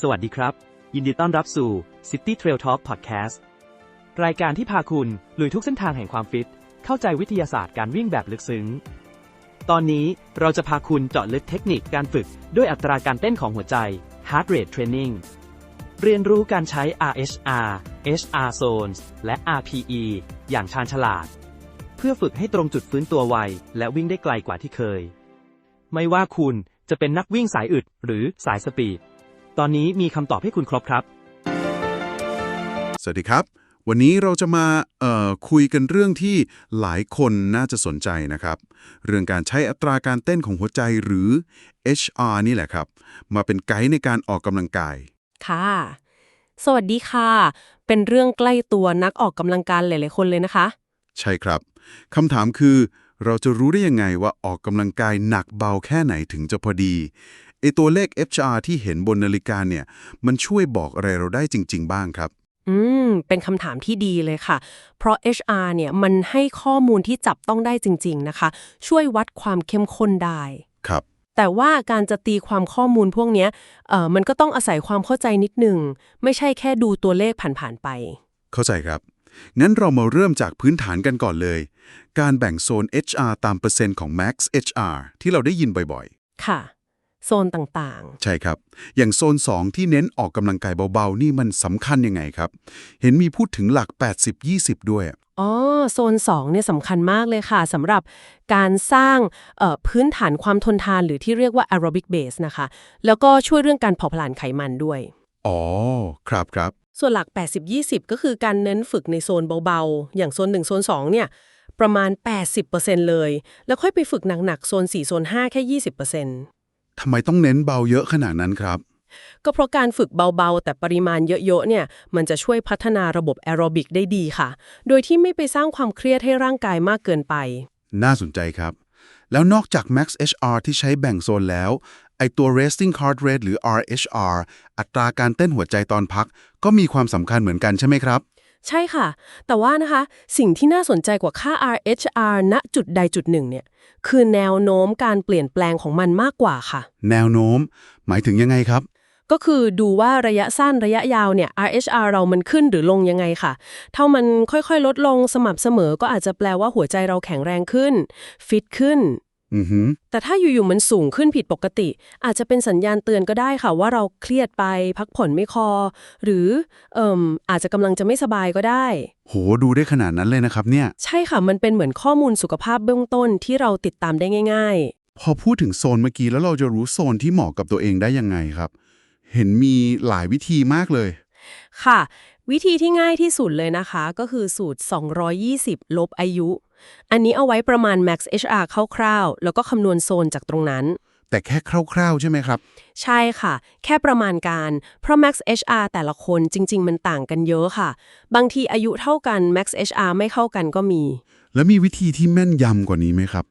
สวัสดีครับ ยินดีต้อนรับสู่ City Trail Talk Podcast รายการที่พาคุณลุยทุกเส้นทางแห่งความฟิต เข้าใจวิทยาศาสตร์การวิ่งแบบลึกซึ้ง ตอนนี้เราจะพาคุณเจาะลึกเทคนิคการฝึก ด้วยอัตราการเต้นของหัวใจ Heart Rate Training เรียนรู้การใช้ RHR HR Zones และ RPE อย่างชาญฉลาด เพื่อฝึกให้ตรงจุดฟื้นตัวไว และวิ่งได้ไกลกว่าที่เคย ไม่ว่าคุณจะเป็นนักวิ่งสายอึดหรือสายสปีด ตอนนี้มีคำตอบให้คุณครบครับ สวัสดีครับ วันนี้เราจะมาเอ่อคุยกันเรื่องที่หลายคนน่าจะสนใจนะครับ เรื่องการใช้อัตราการเต้นของหัวใจหรือ HR นี่แหละครับ มาเป็นไกด์ในการออกกำลังกาย ค่ะ สวัสดีค่ะ เป็นเรื่องใกล้ตัวนักออกกำลังกายหลายๆคนเลยนะคะ ใช่ครับคำถามคือเราจะรู้ได้ยังไงว่าออกกำลังกายหนักเบาแค่ไหนถึงจะพอดี ไอตัวเลข HR ที่เห็นบนนาฬิกาเนี่ย มันช่วยบอกอะไรเราได้จริง ๆ บ้างครับ อืม เป็นคำถามที่ดีเลยค่ะ เพราะ HR เนี่ยมันให้ข้อมูลที่จับต้องได้จริง ๆ นะคะ ช่วยวัดความเข้มข้นได้ ครับ แต่ว่าการจะตีความข้อมูลพวกเนี้ยเอ่อมันก็ต้องอาศัยความเข้าใจนิดหนึ่ง ไม่ใช่แค่ดูตัวเลขผ่านๆไป เข้าใจครับ งั้นเรามาเริ่มจากพื้นฐานกันก่อนเลย การแบ่งโซน HR ตามเปอร์เซ็นต์ของ Max HR ที่เราได้ยินบ่อยค่ะ โซนต่างๆ ใช่ครับ อย่างโซน 2 ที่เน้นออกกำลังกายเบา ๆ นี่มันสำคัญยังไงครับ เห็นมีพูดถึงหลัก 80-20 ด้วยๆอ๋อ โซน 2 เนี่ยสำคัญมากเลยค่ะสำหรับการสร้างเอ่อพื้นฐานความทนทานหรือที่เรียกว่า aerobic base นะคะ แล้วก็ช่วยเรื่องการเผาผลาญไขมันด้วย อ๋อ ครับครับ ส่วนหลัก 80-20 ก็คือการเน้นฝึกในโซนเบาๆ อย่างโซน 1 โซน 2 เนี่ยประมาณ 80%เลย แล้วค่อยไปฝึกหนักๆ โซน 4 โซน 5 แค่ 20% ทำไมต้องเน้นเบาเยอะขนาดนั้นครับ ก็เพราะการฝึกเบาๆ แต่ปริมาณเยอะๆเนี่ย มันจะช่วยพัฒนาระบบแอโรบิกได้ดีค่ะ โดยที่ไม่ไปสร้างความเครียดให้ร่างกายมากเกินไป น่าสนใจครับ แล้วนอกจาก Max HR ที่ใช้แบ่งโซนแล้ว ไอตัว resting heart rate หรือ RHR อัตราการเต้นหัวใจตอนพัก ก็มีความสำคัญเหมือนกันใช่ไหมครับ ใช่ค่ะ แต่ว่านะคะ สิ่งที่น่าสนใจกว่าค่า RHR ณจุดใดจุดหนึ่งเนี่ยคือแนวโน้มการเปลี่ยนแปลงของมันมากกว่าค่ะ แนวโน้ม หมายถึงยังไงครับ ก็คือดูว่าระยะสั้นระยะยาวเนี่ย RHR เรามันขึ้นหรือลงยังไงค่ะ ถ้ามันค่อยๆ ลดลงสม่ำเสมอก็อาจจะแปลว่าหัวใจเราแข็งแรงขึ้น ฟิตขึ้น อือหือแต่ถ้าอยู่ๆมันสูงขึ้นผิดปกติ อาจจะเป็นสัญญาณเตือนก็ได้ค่ะว่าเราเครียดไปพักผ่อนไม่พอหรือเอ่มอาจจะกำลังจะไม่สบายก็ได้ โหดูได้ขนาดนั้นเลยนะครับเนี่ย ใช่ค่ะมันเป็นเหมือนข้อมูลสุขภาพเบื้องต้นที่เราติดตามได้ง่าย พอพูดถึงโซนเมื่อกี้แล้วเราจะรู้โซนที่เหมาะกับตัวเองได้ยังไงครับ เห็นมีหลายวิธีมากเลย ๆ ค่ะ วิธีที่ง่ายที่สุดเลยนะคะ ก็คือสูตร 220 ลบอายุ อันนี้เอาไว้ประมาณ max HR คร่าวๆ แล้วก็คำนวณโซนจากตรงนั้น แต่แค่คร่าวๆ ใช่ไหมครับ ใช่ค่ะ แค่ประมาณการ เพราะ max HR แต่ละคนจริง ๆ มันต่างกันเยอะค่ะ บางทีอายุเท่ากัน max HR ไม่เข้ากันก็มี แล้วมีวิธีที่แม่นยำกว่านี้ไหมครับ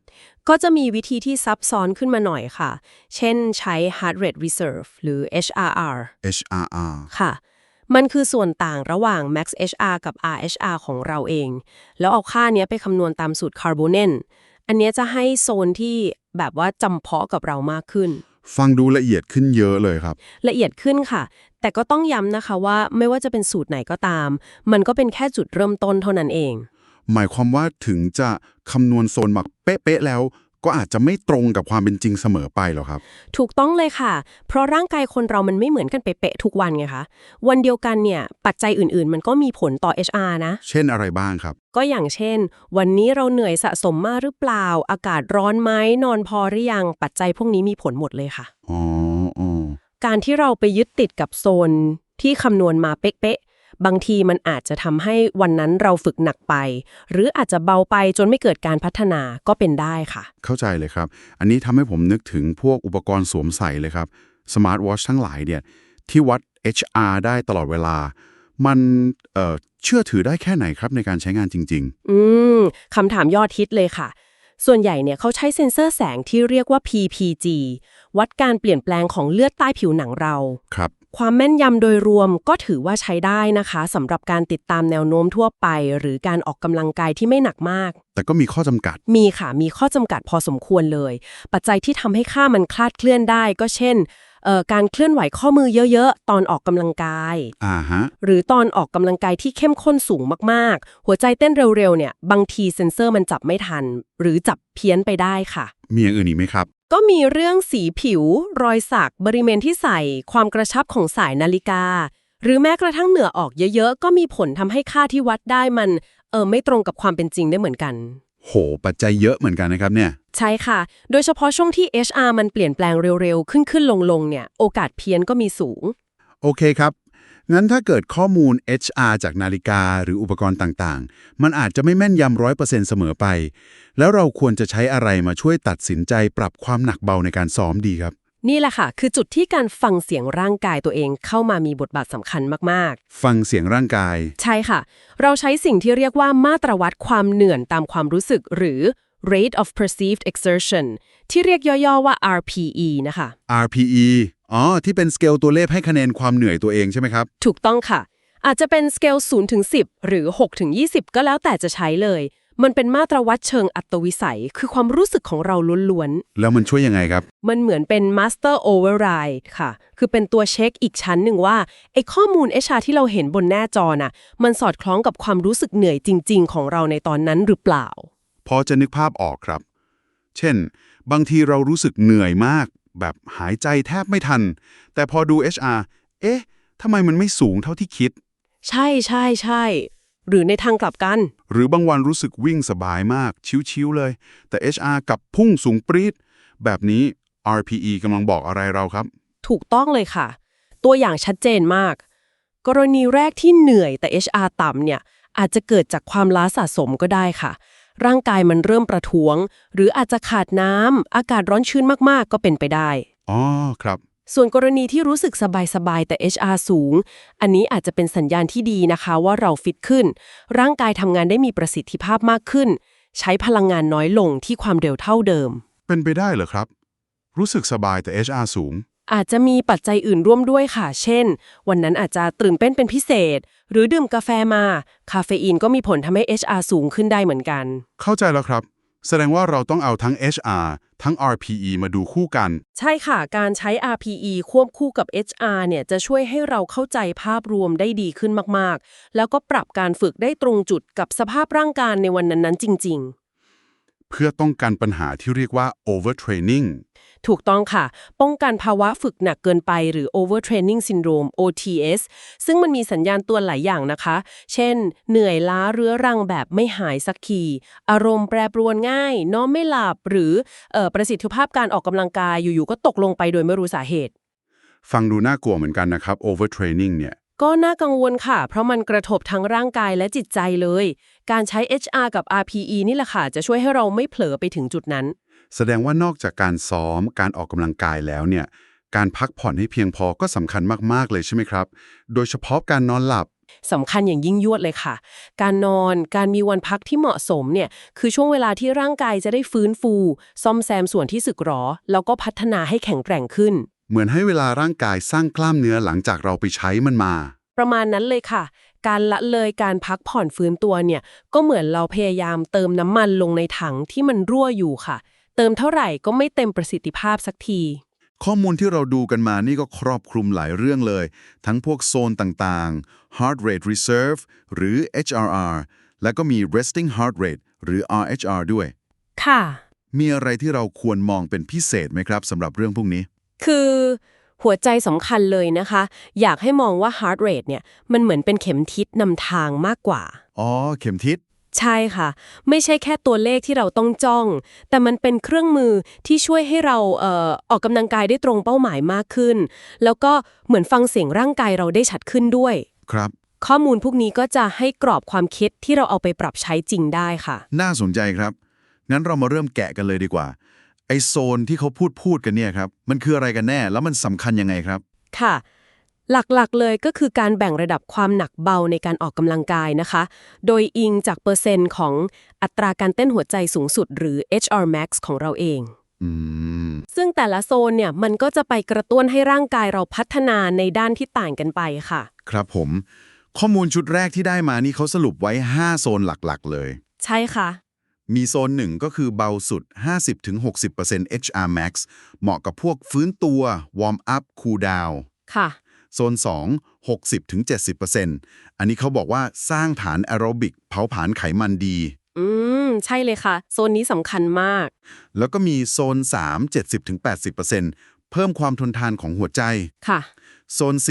ก็จะมีวิธีที่ซับซ้อนขึ้นมาหน่อยค่ะ เช่นใช้ heart rate reserve หรือ HRR HRR ค่ะ มันคือส่วนต่างระหว่าง max HR กับ RHR ของเราเอง แล้วเอาค่าเนี้ยไปคำนวณตามสูตร Carbonen อันเนี้ยจะให้โซนที่แบบว่าจำเพาะกับเรามากขึ้น ฟังดูละเอียดขึ้นเยอะเลยครับ ละเอียดขึ้นค่ะ แต่ก็ต้องย้ำนะคะว่าไม่ว่าจะเป็นสูตรไหนก็ตาม มันก็เป็นแค่จุดเริ่มต้นเท่านั้นเอง หมายความว่าถึงจะคำนวณโซนหมักเป๊ะๆแล้ว ก็อาจจะไม่ตรงกับความเป็นจริงเสมอไปหรอกครับ ถูกต้องเลยค่ะ เพราะร่างกายคนเรามันไม่เหมือนกันเป๊ะๆทุกวันไงคะวันเดียวกันเนี่ยปัจจัยอื่นๆ มันก็มีผลต่อ HR นะ เช่นอะไรบ้างครับ ก็อย่างเช่น วันนี้เราเหนื่อยสะสมมากหรือเปล่า อากาศร้อนไหมนอนพอหรือยังปัจจัยพวกนี้มีผลหมดเลยค่ะอ๋ออ๋อการที่เราไปยึดติดกับโซนที่คำนวณมาเป๊ะๆ บางทีมันอาจจะทำให้วันนั้นเราฝึกหนักไป หรืออาจจะเบาไปจนไม่เกิดการพัฒนาก็เป็นได้ค่ะ เข้าใจเลยครับ อันนี้ทำให้ผมนึกถึงพวกอุปกรณ์สวมใส่เลยครับสมาร์ทวอชทั้งหลายเนี่ยที่วัด HR ได้ตลอดเวลา มันเอ่อเชื่อถือได้แค่ไหนครับในการใช้งานจริงอืมคำถามยอดฮิตเลยค่ะ ส่วนใหญ่เนี่ยเขาใช้เซ็นเซอร์แสงที่เรียกว่า PPG วัดการเปลี่ยนแปลงของเลือดใต้ผิวหนังเราๆครับ ความแม่นยำโดยรวมก็ถือว่าใช้ได้นะคะสำหรับการติดตามแนวโน้มทั่วไป หรือการออกกำลังกายที่ไม่หนักมาก แต่ก็มีข้อจำกัด มีค่ะ มีข้อจำกัดพอสมควรเลย ปัจจัยที่ทำให้ค่ามันคลาดเคลื่อนได้ ก็เช่นเอ่อการเคลื่อนไหวข้อมือเยอะๆ ตอนออกกำลังกาย อ่าฮะ หรือตอนออกกำลังกายที่เข้มข้นสูงมากๆ หัวใจเต้นเร็วๆเนี่ย บางทีเซ็นเซอร์มันจับไม่ทัน หรือจับเพี้ยนไปได้ค่ะ มีอย่างอื่นอีกไหมครับ ก็มีเรื่องสีผิว รอยสัก บริเวณที่ใส่ ความกระชับของสายนาฬิกา หรือแม้กระทั่งเหนือออกเยอะๆ ก็มีผลทำให้ค่าที่วัดได้มัน เออไม่ตรงกับความเป็นจริงได้เหมือนกัน โห ปัจจัยเยอะเหมือนกันนะครับเนี่ย ใช่ค่ะ โดยเฉพาะช่วงที่ HR มันเปลี่ยนแปลงเร็วๆ ขึ้นๆลงๆ เนี่ย โอกาสเพี้ยนก็มีสูง โอเคครับ งั้นถ้าเกิดข้อมูล HR จากนาฬิกาหรืออุปกรณ์ต่างๆ มันอาจจะไม่แม่นยำร้อยเปอร์เซ็นต์เสมอไป แล้วเราควรจะใช้อะไรมาช่วยตัดสินใจปรับความหนักเบาในการซ้อมดีครับ นี่แหละค่ะ คือจุดที่การฟังเสียงร่างกายตัวเองเข้ามามีบทบาทสำคัญมากฟังเสียงร่างกายๆใช่ค่ะ เราใช้สิ่งที่เรียกว่ามาตรวัดความเหนื่อยตามความรู้สึกหรือ rate of perceived exertion ที่เรียกย่อๆว่า RPE นะคะ RPE อ๋อ ที่เป็นสเกลตัวเลขให้คะแนนความเหนื่อยตัวเองใช่ไหมครับ ถูกต้องค่ะ อาจจะเป็นสเกล0ถึง10 หรือ6ถึง20 ก็แล้วแต่จะใช้เลย มันเป็นมาตรวัดเชิงอัตวิสัย คือความรู้สึกของเราล้วนแล้วมันช่วยยังไงครับๆมันเหมือนเป็น master override ค่ะ คือเป็นตัวเช็คอีกชั้นหนึ่งว่าไอ้ข้อมูล HR ที่เราเห็นบนหน้าจอน่ะ มันสอดคล้องกับความรู้สึกเหนื่อยจริง ๆ ของเราในตอนนั้นหรือเปล่าพ อจะนึกภาพออกครับ เช่น บางทีเรารู้สึกเหนื่อยมาก แบบหายใจแทบไม่ทัน แต่พอดู HR เอ๊ะทำไมมันไม่สูงเท่าที่คิด ใช่ใช่ใช่หรือในทางกลับกัน หรือบางวันรู้สึกวิ่งสบายมาก ชิวๆเลย แต่ HR กลับพุ่งสูงปรี๊ดแบบนี้ RPE กำลังบอกอะไรเราครับ ถูกต้องเลยค่ะ ตัวอย่างชัดเจนมาก กรณีแรกที่เหนื่อยแต่ HR ต่ำเนี่ยอาจจะเกิดจากความล้าสะสมก็ได้ค่ะ ร่างกายมันเริ่มประท้วง หรืออาจจะขาดน้ำอากาศร้อนชื้นมากๆ ก็เป็นไปได้อ๋อครับ ส่วนกรณีที่รู้สึกสบายๆแต่ HR สูง อันนี้อาจจะเป็นสัญญาณที่ดีนะคะว่าเราฟิตขึ้น ร่างกายทำงานได้มีประสิทธิภาพมากขึ้น ใช้พลังงานน้อยลงที่ความเร็วเท่าเดิม เป็นไปได้เหรอครับ รู้สึกสบายแต่ HR สูง อาจจะมีปัจจัยอื่นร่วมด้วยค่ะ เช่น วันนั้นอาจจะตื่นเต้นเป็นพิเศษ หรือดื่มกาแฟมา คาเฟอีนก็มีผลทำให้ HR สูงขึ้นได้เหมือนกัน เข้าใจแล้วครับ แสดงว่าเราต้องเอาทั้ง HR ทั้ง RPE มาดูคู่กัน ใช่ค่ะ การใช้ RPE ควบคู่กับ HR เนี่ยจะช่วยให้เราเข้าใจภาพรวมได้ดีขึ้นมาก ๆ แล้วก็ปรับการฝึกได้ตรงจุดกับสภาพร่างกายในวันนั้นๆ จริงเพื่อต้องการปัญหาที่เรียกว่า overtraining ๆ ถูกต้องค่ะ ป้องกันภาวะฝึกหนักเกินไปหรือ overtraining syndrome OTS ซึ่งมันมีสัญญาณตัวหลายอย่างนะคะ เช่น เหนื่อยล้าเรื้อรังแบบไม่หายสักทีอารมณ์แปรปรวนง่าย นอนไม่หลับหรือเออประสิทธิภาพการออกกำลังกายอยู่ๆก็ตกลงไปโดยไม่รู้สาเหตุ ฟังดูน่ากลัวเหมือนกันนะครับ overtraining เนี่ยก็น่ากังวลค่ะ เพราะมันกระทบทั้งร่างกายและจิตใจเลย การใช้ HR กับ RPE นี่แหละค่ะ จะช่วยให้เราไม่เผลอไปถึงจุดนั้น แสดงว่านอกจากการซ้อมการออกกำลังกายแล้วเนี่ยการพักผ่อนให้เพียงพอก็สำคัญมาก ๆ เลยใช่ไหมครับ โดยเฉพาะการนอนหลับสำคัญอย่างยิ่งยวดเลยค่ะ การนอน การมีวันพักที่เหมาะสมเนี่ย คือช่วงเวลาที่ร่างกายจะได้ฟื้นฟู ซ่อมแซมส่วนที่สึกหรอ แล้วก็พัฒนาให้แข็งแกร่งขึ้น เหมือนให้เวลาร่างกายสร้างกล้ามเนื้อหลังจากเราไปใช้มันมา ประมาณนั้นเลยค่ะ การละเลยการพักผ่อนฟื้นตัวเนี่ย ก็เหมือนเราพยายามเติมน้ำมันลงในถังที่มันรั่วอยู่ค่ะ เติมเท่าไหร่ก็ไม่เต็มประสิทธิภาพสักที ข้อมูลที่เราดูกันมานี่ก็ครอบคลุมหลายเรื่องเลย ทั้งพวกโซนต่างๆ heart rate reserve หรือ HRR และก็มี resting heart rate หรือ RHR ด้วย ค่ะ มีอะไรที่เราควรมองเป็นพิเศษไหมครับสำหรับเรื่องพวกนี้ คือหัวใจสำคัญเลยนะคะ อยากให้มองว่า heart rate เนี่ย มันเหมือนเป็นเข็มทิศนำทางมากกว่า อ๋อ เข็มทิศ ใช่ค่ะ ไม่ใช่แค่ตัวเลขที่เราต้องจ้อง แต่มันเป็นเครื่องมือที่ช่วยให้เราเอ่อออกกำลังกายได้ตรงเป้าหมายมากขึ้น แล้วก็เหมือนฟังเสียงร่างกายเราได้ชัดขึ้นด้วย ครับ ข้อมูลพวกนี้ก็จะให้กรอบความคิดที่เราเอาไปปรับใช้จริงได้ค่ะ น่าสนใจครับ งั้นเรามาเริ่มแกะกันเลยดีกว่า ไอโซนที่เขาพูดพูดกันเนี่ยครับ มันคืออะไรกันแน่ แล้วมันสำคัญยังไงครับ ค่ะ หลักๆ เลยก็คือการแบ่งระดับความหนักเบาในการออกกำลังกายนะคะ โดยอิงจากเปอร์เซ็นต์ของอัตราการเต้นหัวใจสูงสุด หรือ HR max ของเราเองอืมซึ่งแต่ละโซนเนี่ยมันก็จะไปกระตุ้นให้ร่างกายเราพัฒนาในด้านที่ต่างกันไปค่ะ ครับผม ข้อมูลชุดแรกที่ได้มานี่เขาสรุปไว้ 5 โซนหลักๆ เลย ใช่ค่ะ มีโซนหนึ่งก็คือเบาสุด 50-60% HR max เหมาะกับพวกฟื้นตัว warm up cool down ค่ะ โซน 2 60-70%อันนี้เขาบอกว่าสร้างฐานแอโรบิกเผาผลาญไขมันดี อืม ใช่เลยค่ะ โซนนี้สำคัญมาก แล้วก็มีโซน 3 70-80%เพิ่มความทนทานของหัวใจค่ะ โซน 4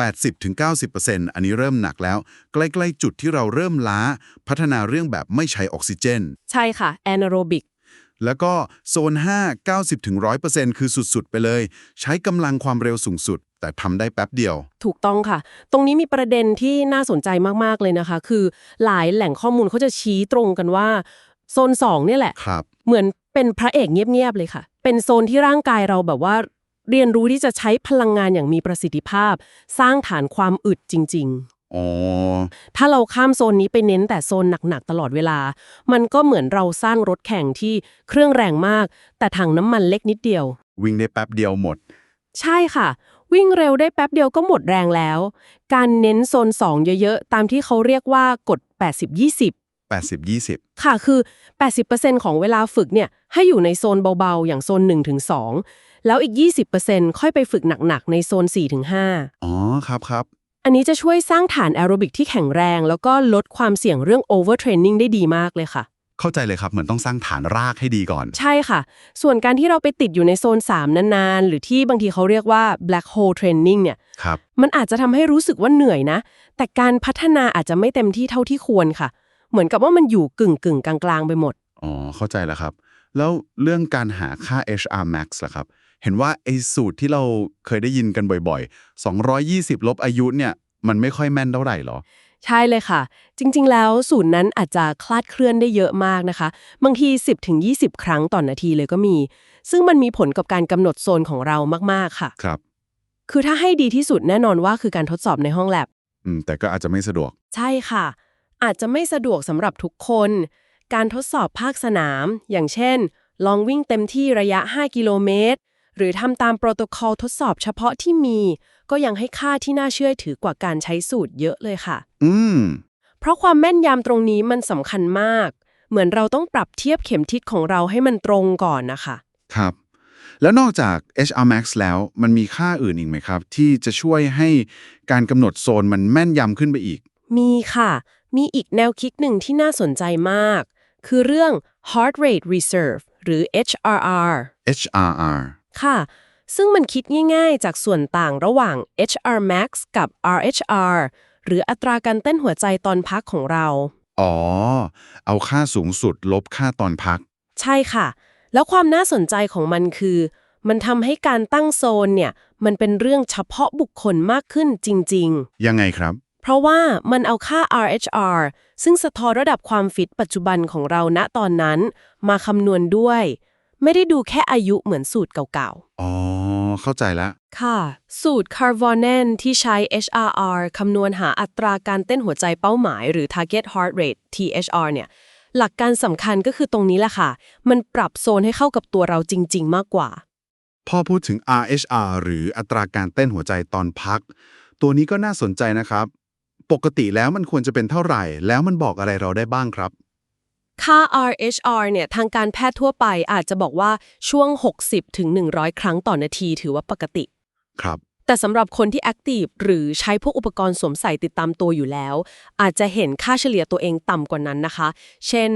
80-90%อันนี้เริ่มหนักแล้ว ใกล้ๆจุดที่เราเริ่มล้า พัฒนาเรื่องแบบไม่ใช้ออกซิเจน ใช่ค่ะ แอนโรบิก แล้วก็โซน 5 90-100%คือสุดๆ ไปเลย ใช้กำลังความเร็วสูงสุด แต่ทำได้แป๊บเดียว ถูกต้องค่ะ ตรงนี้มีประเด็นที่น่าสนใจมากๆเลยนะคะ คือหลายแหล่งข้อมูลเขาจะชี้ตรงกันว่าโซน2เนี่ยแหละครับเหมือนเป็นพระเอกเงียบๆเลยค่ะ เป็นโซนที่ร่างกายเราแบบว่า เรียนรู้ที่จะใช้พลังงานอย่างมีประสิทธิภาพ สร้างฐานความอึดจริงอ๋อๆถ้าเราข้ามโซนนี้ไปเน้นแต่โซนหนักๆตลอดเวลา มันก็เหมือนเราสร้างรถแข่งที่เครื่องแรงมาก แต่ถังน้ำมันเล็กนิดเดียว วิ่งได้แป๊บเดียวหมด ใช่ค่ะ วิ่งเร็วได้แป๊บเดียวก็หมดแรงแล้ว การเน้นโซน 2 เยอะๆ ตามที่เขาเรียกว่ากฎ 80-20 80-20 ค่ะคือ 80%ของเวลาฝึกเนี่ยให้อยู่ในโซนเบาๆ อย่างโซน 1-2 แล้วอีก 20%ค่อยไปฝึกหนักๆ ในโซน 4-5 อ๋อ ครับครับ อันนี้จะช่วยสร้างฐานแอโรบิกที่แข็งแรง แล้วก็ลดความเสี่ยงเรื่อง overtraining ได้ดีมากเลยค่ะ เข้าใจเลยครับ เหมือนต้องสร้างฐานรากให้ดีก่อน ใช่ค่ะ ส่วนการที่เราไปติดอยู่ในโซน 3 นานๆ หรือที่บางทีเขาเรียกว่า black hole training เนี่ย ครับ มันอาจจะทำให้รู้สึกว่าเหนื่อยนะ แต่การพัฒนาอาจจะไม่เต็มที่เท่าที่ควรค่ะ เหมือนกับว่ามันอยู่กึ่งกึ่งๆกลางๆ ไปหมด อ๋อ เข้าใจแล้วครับ แล้วเรื่องการหาค่า HR max ล่ะครับ เห็นว่าไอ้สูตรที่เราเคยได้ยินกันบ่อย ๆ 220 ลบอายุเนี่ย มันไม่ค่อยแม่นเท่าไหร่หรอ ใช่เลยค่ะ จริง ๆ แล้วสูตรนั้นอาจจะคลาดเคลื่อนได้เยอะมากนะคะ บางที 10-20 ครั้งต่อนนาทีเลยก็มี ซึ่งมันมีผลกับการกำหนดโซนของเรามากๆค่ะ ครับ คือถ้าให้ดีที่สุดแน่นอนว่าคือการทดสอบในห้องแลบอืมแต่ก็อาจจะไม่สะดวก ใช่ค่ะ อาจจะไม่สะดวกสำหรับทุกคน การทดสอบภาคสนาม อย่างเช่น ลองวิ่งเต็มที่ระยะ 5 กิโลเมตร หรือทำตามโปรโตคอลทดสอบเฉพาะที่มี ก็ยังให้ค่าที่น่าเชื่อถือกว่าการใช้สูตรเยอะเลยค่ะ อืม เพราะความแม่นยำตรงนี้มันสำคัญมาก เหมือนเราต้องปรับเทียบเข็มทิศของเราให้มันตรงก่อนนะคะ ครับ แล้วนอกจาก HR max แล้วมันมีค่าอื่นอีกไหมครับ ที่จะช่วยให้การกำหนดโซนมันแม่นยำขึ้นไปอีก มีค่ะ มีอีกแนวคิดหนึ่งที่น่าสนใจมาก คือเรื่อง heart rate reserve หรือ HRR HRR ค่ะ ซึ่งมันคิดง่ายๆ จากส่วนต่างระหว่าง HR max กับ RHR หรืออัตราการเต้นหัวใจตอนพักของเรา อ๋อ เอาค่าสูงสุดลบค่าตอนพัก ใช่ค่ะ แล้วความน่าสนใจของมันคือ มันทำให้การตั้งโซนเนี่ย มันเป็นเรื่องเฉพาะบุคคลมากขึ้นจริง ๆ ยังไงครับ เพราะว่ามันเอาค่า RHR ซึ่งสะท้อนระดับความฟิตปัจจุบันของเราณตอนนั้น มาคำนวณด้วย ไม่ได้ดูแค่อายุเหมือนสูตรเก่าอ๋อ เข้าใจแล้วๆค่ะ สูตร Carvonen ที่ใช้ HRR คำนวณหาอัตราการเต้นหัวใจเป้าหมาย หรือ Target Heart Rate THR เนี่ย หลักการสำคัญก็คือตรงนี้แหละค่ะ มันปรับโซนให้เข้ากับตัวเราจริง ๆ มากกว่าพอพูดถึง RHR หรืออัตราการเต้นหัวใจตอนพัก ตัวนี้ก็น่าสนใจนะครับ ปกติแล้วมันควรจะเป็นเท่าไหร่ แล้วมันบอกอะไรเราได้บ้างครับ ค่า RHR เนี่ยทางการแพทย์ทั่วไปอาจจะบอกว่าช่วง60ถึง100 ครั้งต่อนาทีถือว่าปกติ ครับ แต่สำหรับคนที่แอคทีฟหรือใช้พวกอุปกรณ์สวมใส่ติดตามตัวอยู่แล้ว อาจจะเห็นค่าเฉลี่ยตัวเองต่ำกว่านั้นนะคะ เช่น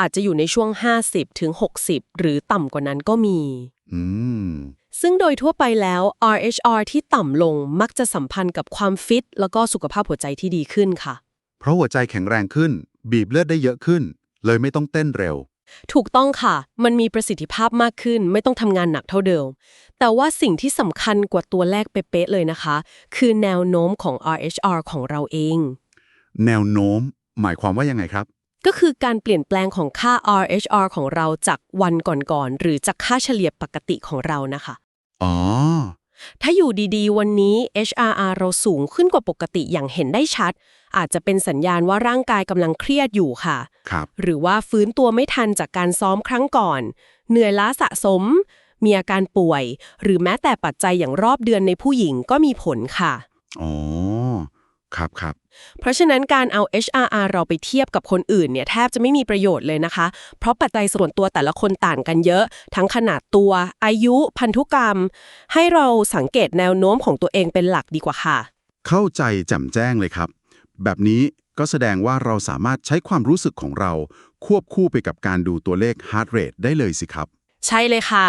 อาจจะอยู่ในช่วง 50ถึง60หรือต่ำกว่านั้นก็มี อืม ซึ่งโดยทั่วไปแล้ว RHR ที่ต่ำลงมักจะสัมพันธ์กับความฟิตแล้วก็สุขภาพหัวใจที่ดีขึ้นค่ะ เพราะหัวใจแข็งแรงขึ้น บีบเลือดได้เยอะขึ้น เลยไม่ต้องเต้นเร็ว ถูกต้องค่ะ มันมีประสิทธิภาพมากขึ้น ไม่ต้องทำงานหนักเท่าเดิม แต่ว่าสิ่งที่สำคัญกว่าตัวเลขเป๊ะๆเลยนะคะ คือแนวโน้มของ RHR ของเราเอง แนวโน้ม หมายความว่ายังไงครับ ก็คือการเปลี่ยนแปลงของค่า RHR ของเราจากวันก่อนๆหรือจากค่าเฉลี่ยปกติของเรานะคะ อ๋อ ถ้าอยู่ดีๆ วันนี้ HRR เราสูงขึ้นกว่าปกติอย่างเห็นได้ชัด อาจจะเป็นสัญญาณว่าร่างกายกำลังเครียดอยู่ค่ะ ครับ หรือว่าฟื้นตัวไม่ทันจากการซ้อมครั้งก่อน เหนื่อยล้าสะสม มีอาการป่วย หรือแม้แต่ปัจจัยอย่างรอบเดือนในผู้หญิงก็มีผลค่ะ อ๋อ ครับครับ เพราะฉะนั้นการเอา HRR เราไปเทียบกับคนอื่นเนี่ยแทบจะไม่มีประโยชน์เลยนะคะ เพราะปัจจัยส่วนตัวแต่ละคนต่างกันเยอะ ทั้งขนาดตัว อายุ พันธุกรรม ให้เราสังเกตแนวโน้มของตัวเองเป็นหลักดีกว่าค่ะ เข้าใจแจ่มแจ้งเลยครับ แบบนี้ก็แสดงว่าเราสามารถใช้ความรู้สึกของเรา ควบคู่ไปกับการดูตัวเลข heart rate ได้เลยสิครับ ใช่เลยค่ะ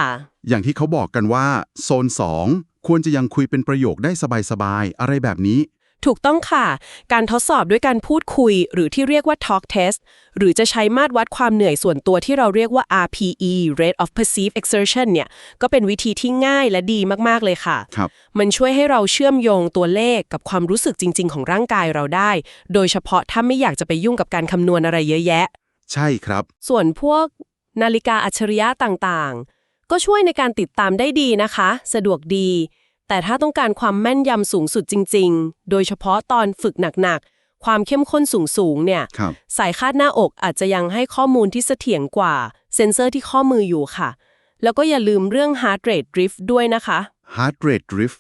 อย่างที่เขาบอกกันว่า โซน 2 ควรจะยังคุยเป็นประโยคได้สบายๆ อะไรแบบนี้ ถูกต้องค่ะ การทดสอบด้วยการพูดคุย หรือที่เรียกว่า talk test หรือจะใช้มาตรวัดความเหนื่อยส่วนตัวที่เราเรียกว่า RPE rate of perceived exertion เนี่ย ก็เป็นวิธีที่ง่ายและดีมาก ๆ เลยค่ะครับมันช่วยให้เราเชื่อมโยงตัวเลขกับความรู้สึกจริง ๆ ของร่างกายเราได้ โดยเฉพาะถ้าไม่อยากจะไปยุ่งกับการคำนวณอะไรเยอะแยะ ใช่ครับ ส่วนพวกนาฬิกาอัจฉริยะต่างๆ ก็ช่วยในการติดตามได้ดีนะคะ สะดวกดี แต่ถ้าต้องการความแม่นยำสูงสุดจริง ๆ โดยเฉพาะตอนฝึกหนักๆ ความเข้มข้นสูงๆ เนี่ยครับสายคาดหน้าอกอาจจะยังให้ข้อมูลที่เสถียรกว่า เซ็นเซอร์ที่ข้อมืออยู่ค่ะ แล้วก็อย่าลืมเรื่อง heart rate drift ด้วยนะคะ heart rate drift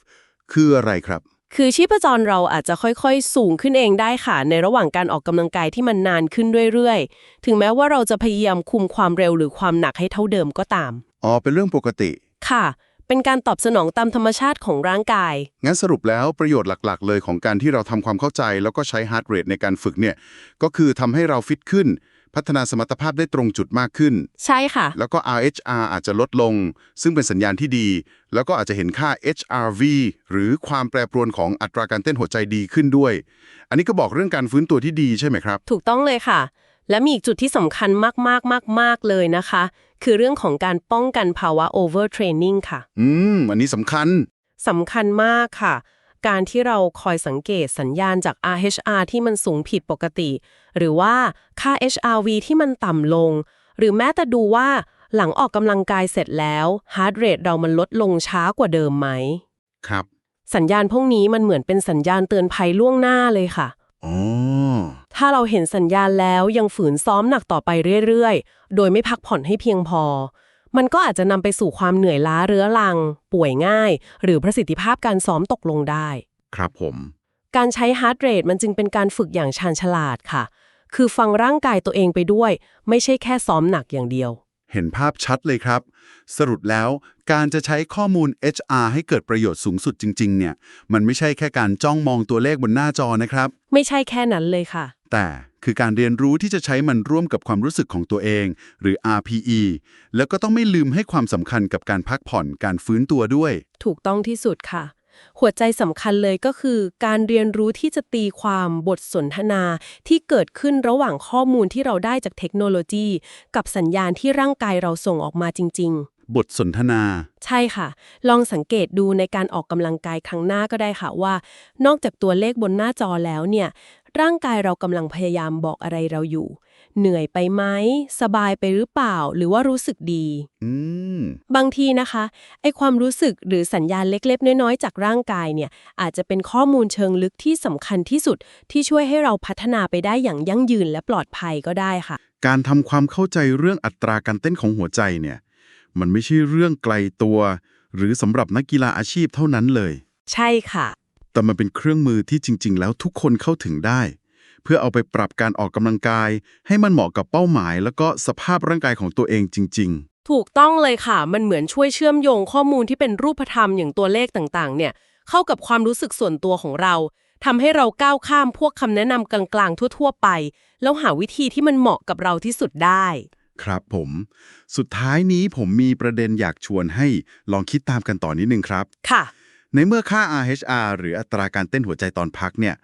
คืออะไรครับ คือชีพจรเราอาจจะค่อยๆ สูงขึ้นเองได้ค่ะ ในระหว่างการออกกำลังกายที่มันนานขึ้นเรื่อยๆ ถึงแม้ว่าเราจะพยายามคุมความเร็วหรือความหนักให้เท่าเดิมก็ตาม อ๋อ เป็นเรื่องปกติ ค่ะ เป็นการตอบสนองตามธรรมชาติของร่างกาย งั้นสรุปแล้วประโยชน์หลักๆ เลยของการที่เราทำความเข้าใจแล้วก็ใช้ heart rate ในการฝึกเนี่ย ก็คือทำให้เราฟิตขึ้น พัฒนาสมรรถภาพได้ตรงจุดมากขึ้น ใช่ค่ะ แล้วก็ RHR อาจจะลดลง ซึ่งเป็นสัญญาณที่ดี แล้วก็อาจจะเห็นค่า HRV หรือความแปรปรวนของอัตราการเต้นหัวใจดีขึ้นด้วย อันนี้ก็บอกเรื่องการฟื้นตัวที่ดีใช่ไหมครับ ถูกต้องเลยค่ะ และมีอีกจุดที่สำคัญมากๆๆๆเลยนะคะ คือเรื่องของการป้องกันภาวะ overtraining ค่ะ อืม อันนี้สำคัญสำคัญมากค่ะ การที่เราคอยสังเกตสัญญาณจาก RHR ที่มันสูงผิดปกติ หรือว่าค่า HRV ที่มันต่ำลง หรือแม้แต่ดูว่าหลังออกกำลังกายเสร็จแล้ว heart rate เรามันลดลงช้ากว่าเดิมไหม ครับ สัญญาณพวกนี้มันเหมือนเป็นสัญญาณเตือนภัยล่วงหน้าเลยค่ะ อ๋อ ถ้าเราเห็นสัญญาณแล้วยังฝืนซ้อมหนักต่อไปเรื่อยๆ โดยไม่พักผ่อนให้เพียงพอ มันก็อาจจะนำไปสู่ความเหนื่อยล้าเรื้อรัง ป่วยง่าย หรือประสิทธิภาพการซ้อมตกลงได้ ครับผม การใช้ heart rate มันจึงเป็นการฝึกอย่างชาญฉลาดค่ะ คือฟังร่างกายตัวเองไปด้วย ไม่ใช่แค่ซ้อมหนักอย่างเดียวเห็นภาพชัดเลยครับ สรุปแล้วการจะใช้ข้อมูล HR ให้เกิดประโยชน์สูงสุดจริง ๆ เนี่ย มันไม่ใช่แค่การจ้องมองตัวเลขบนหน้าจอนะครับ ไม่ใช่แค่นั้นเลยค่ะ แต่คือการเรียนรู้ที่จะใช้มันร่วมกับความรู้สึกของตัวเอง หรือ RPE แล้วก็ต้องไม่ลืมให้ความสำคัญกับการพักผ่อนการฟื้นตัวด้วย ถูกต้องที่สุดค่ะ หัวใจสำคัญเลยก็คือ การเรียนรู้ที่จะตีความบทสนทนาที่เกิดขึ้นระหว่างข้อมูลที่เราได้จากเทคโนโลยี กับสัญญาณที่ร่างกายเราส่งออกมาจริงบทสนทนาๆใช่ค่ะ ลองสังเกตดูในการออกกำลังกายครั้งหน้าก็ได้ค่ะว่า นอกจากตัวเลขบนหน้าจอแล้วเนี่ย ร่างกายเรากำลังพยายามบอกอะไรเราอยู่ เหนื่อยไปไหม สบายไปหรือเปล่า หรือว่ารู้สึกดีอืมบางทีนะคะ ไอความรู้สึกหรือสัญญาณเล็ก ๆ น้อย ๆ จากร่างกายเนี่ย อาจจะเป็นข้อมูลเชิงลึกที่สำคัญที่สุด ที่ช่วยให้เราพัฒนาไปได้อย่างยั่งยืนและปลอดภัยก็ได้ค่ะ การทำความเข้าใจเรื่องอัตราการเต้นของหัวใจเนี่ย มันไม่ใช่เรื่องไกลตัว หรือสำหรับนักกีฬาอาชีพเท่านั้นเลย ใช่ค่ะ แต่มันเป็นเครื่องมือที่จริง ๆ แล้วทุกคนเข้าถึงได้ เพื่อเอาไปปรับการออกกำลังกาย ให้มันเหมาะกับเป้าหมาย แล้วก็สภาพร่างกายของตัวเองจริงถูกต้องเลยค่ะ มันเหมือนช่วยเชื่อมโยงข้อมูลที่เป็นรูปธรรมอย่างตัวเลขต่างๆ เนี่ย เข้ากับความรู้สึกส่วนตัวของเราทำให้เราก้าวข้ามพวกคำแนะนำกลางๆ ทั่ว ๆ ไป แล้วหาวิธีที่มันเหมาะกับเราที่สุดได้ๆครับผม สุดท้ายนี้ผมมีประเด็นอยากชวนให้ลองคิดตามกันต่อนิดนึงครับ ค่ะ ในเมื่อค่า RHR หรืออัตราการเต้นหัวใจตอนพักเนี่ย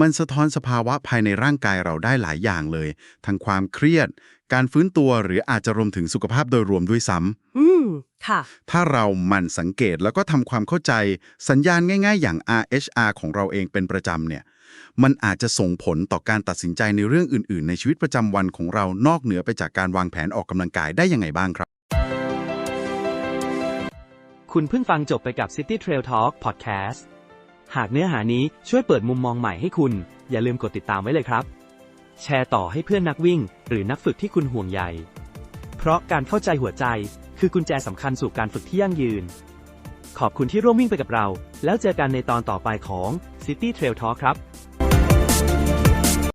มันสะท้อนสภาวะภายในร่างกายเราได้หลายอย่างเลย ทั้งความเครียด การฟื้นตัวหรืออาจจะรวมถึงสุขภาพโดยรวมด้วยซ้ำอืม ค่ะ ถ้าเราหมั่นสังเกตแล้วก็ทำความเข้าใจสัญญาณง่ายๆ อย่าง RHR ของเราเองเป็นประจำเนี่ย มันอาจจะส่งผลต่อการตัดสินใจในเรื่องอื่นๆ ในชีวิตประจำวันของเรานอกเหนือไปจากการวางแผนออกกำลังกายได้ยังไงบ้างครับ คุณเพิ่งฟังจบไปกับ City Trail Talk Podcast หากเนื้อหานี้ช่วยเปิดมุมมองใหม่ให้คุณ อย่าลืมกดติดตามไว้เลยครับ แชร์ต่อให้เพื่อนนักวิ่ง หรือนักฝึกที่คุณห่วงใย เพราะการเข้าใจหัวใจ คือกุญแจสำคัญสู่การฝึกที่ยั่งยืน ขอบคุณที่ร่วมวิ่งไปกับเรา แล้วเจอกันในตอนต่อไปของ City Trail Talk ครับ